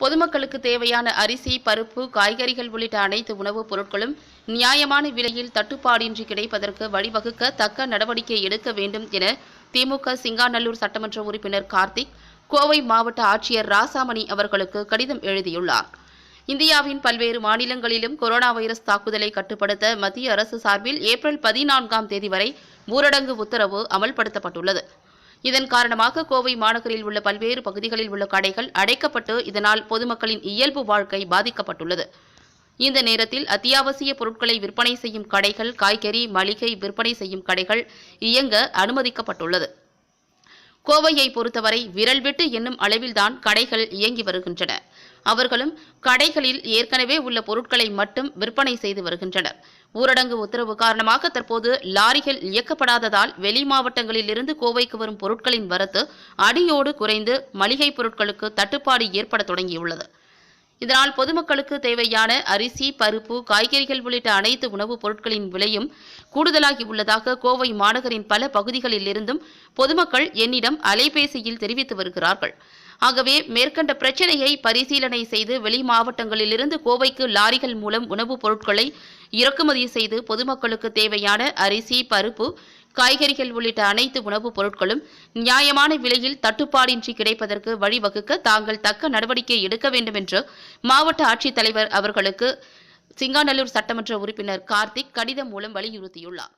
பொதுமக்களுக்கு தேவையான அரிசி பருப்பு காய்கறிகள் உள்ளிட்ட அனைத்து உணவுப் பொருட்களும் நியாயமான விலையில் தட்டுப்பாடின்றி கிடைப்பதற்கு வழிவகுக்க தக்க நடவடிக்கை எடுக்க வேண்டும் என திமுக சிங்காநல்லூர் சட்டமன்ற உறுப்பினர் கார்த்திக் கோவை மாவட்ட ஆட்சியர் ராசாமணி அவர்களுக்கு கடிதம் எழுதியுள்ளார். இந்தியாவின் பல்வேறு மாநிலங்களிலும் கொரோனா வைரஸ் தாக்குதலை கட்டுப்படுத்த மத்திய அரசு சார்பில் ஏப்ரல் பதினான்காம் தேதி வரை ஊரடங்கு உத்தரவு அமல்படுத்தப்பட்டுள்ளது. இதன் காரணமாக கோவை மாநகரில் உள்ள பல்வேறு பகுதிகளில் உள்ள கடைகள் அடைக்கப்பட்டு இதனால் பொதுமக்களின் இயல்பு வாழ்க்கை பாதிக்கப்பட்டுள்ளது. இந்த நேரத்தில் அத்தியாவசிய பொருட்களை விற்பனை செய்யும் கடைகள் காய்கறி மளிகை விற்பனை செய்யும் கடைகள் இயங்க அனுமதிக்கப்பட்டுள்ளது. கோவையை பொறுத்தவரை விரல் விட்டு என்னும் அளவில்தான் கடைகள் இயங்கி வருகின்றன. அவர்களும் கடைகளில் ஏற்கனவே உள்ள பொருட்களை மட்டும் விற்பனை செய்து வருகின்றனர். ஊரடங்கு உத்தரவு காரணமாக தற்போது லாரிகள் இயக்கப்படாததால் வெளி மாவட்டங்களிலிருந்து கோவைக்கு வரும் பொருட்களின் வரத்து அடியோடு குறைந்து மளிகை பொருட்களுக்கு தட்டுப்பாடு ஏற்பட தொடங்கியுள்ளது. இதனால் பொதுமக்களுக்கு தேவையான அரிசி பருப்பு காய்கறிகள் உள்ளிட்ட அனைத்து உணவுப் பொருட்களின் விலையும் கூடுதலாகி உள்ளதாக கோவை மாநகரின் பல பகுதிகளில் இருந்தும் பொதுமக்கள் என்னிடம் அலைபேசியில் தெரிவித்து வருகிறார்கள். ஆகவே மேற்கண்ட பிரச்சனையை பரிசீலனை செய்து வெளி மாவட்டங்களிலிருந்து கோவைக்கு லாரிகள் மூலம் உணவுப் பொருட்களை இறக்குமதி செய்து பொதுமக்களுக்கு தேவையான அரிசி பருப்பு காய்கறிகள் உள்ளிட்ட அனைத்து உணவுப் பொருட்களும் நியாயமான விலையில் தட்டுப்பாடின்றி கிடைப்பதற்கு வழிவகுக்க தாங்கள் தக்க நடவடிக்கை எடுக்க வேண்டும் என்று மாவட்ட ஆட்சித்தலைவர் அவர்களுக்கு சிங்காநல்லூர் சட்டமன்ற உறுப்பினர் கார்த்திக் கடிதம் மூலம் வலியுறுத்தியுள்ளார்.